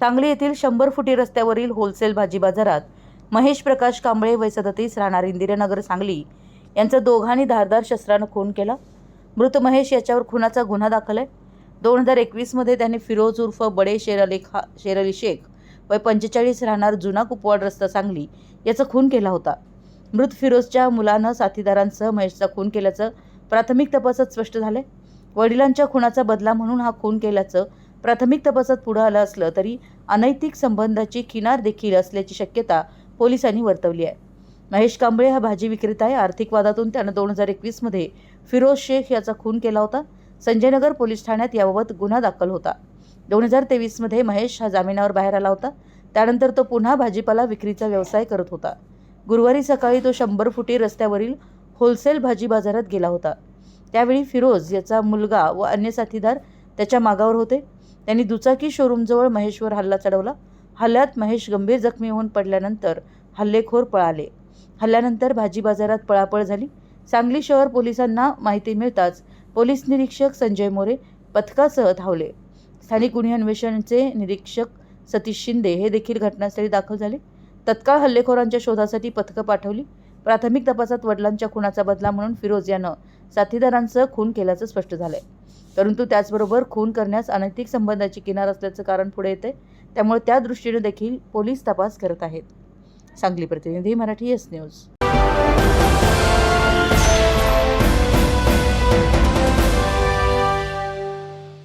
सांगली येथील शंभर फुटी रस्त्यावरील होलसेल भाजी बाजारात महेश प्रकाश कांबळे वय सदतीस राहणार इंदिरानगर सांगली यांचा दोघांनी धारदार शस्त्रानं खून केला. मृत महेश याच्यावर खुनाचा गुन्हा दाखल आहे. दोन हजार एकवीसमध्ये त्याने फिरोज उर्फ बडे शेर अली खा शेर अली शेख वय पंचेचाळीस राहणार जुना कुपवाड रस्ता सांगली याचा खून केला होता. मृत फिरोजच्या मुलानं साथीदारांसह महेशचा खून केल्याचं प्राथमिक तपासात स्पष्ट झालंय. वडिलांच्या खुनाचा बदला म्हणून हा खून केल्याचं प्राथमिक तपासात पुढं आलं असलं तरी अनैतिक संबंधाची किनार देखील असल्याची शक्यता पोलिसांनी वर्तवली आहे. महेश कांबळे हा भाजी विक्रेता आहे. आर्थिक वादातून त्यानं दोन हजार एकवीसमध्ये फिरोज शेख याचा खून केला होता. संजयनगर पोलीस ठाण्यात याबाबत गुन्हा दाखल होता. दोन हजार तेवीसमध्ये महेश हा जामिनावर बाहेर आला होता. त्यानंतर तो पुन्हा भाजीपाला विक्रीचा व्यवसाय करत होता. गुरुवारी सकाळी तो शंभर फुटी रस्त्यावरील होलसेल भाजी बाजारात गेला होता. त्यावेळी फिरोज याचा मुलगा व अन्य साथीदार त्याच्या मागावर होते. त्यांनी दुचाकी शोरूमजवळ महेशवर हल्ला चढवला. हल्ल्यात महेश गंभीर जखमी होऊन पडल्यानंतर हल्लेखोर पळाले. हल्ल्यानंतर भाजी बाजारात पळापळ झाली. सांगली शहर पोलिसांना माहिती मिळताच पोलीस निरीक्षक संजय मोरे पथकासह धावले. स्थानिक गुन्हे अन्वेषणचे निरीक्षक सतीश शिंदे हे देखील घटनास्थळी दाखल झाले. तत्काळ हल्लेखोरांच्या शोधासाठी पथकं पाठवली. प्राथमिक तपासात वडिलांच्या खुनाचा बदला म्हणून फिरोज यानं साथीदारांसह खून केल्याचं स्पष्ट झालंय. परंतु त्याचबरोबर खून करण्यास अनैतिक संबंधाची किनार असल्याचं कारण पुढे येते त्यामुळे त्या दृष्टीने देखील पोलीस तपास करत आहेत. सांगली प्रतिनिधी मराठी एस न्यूज.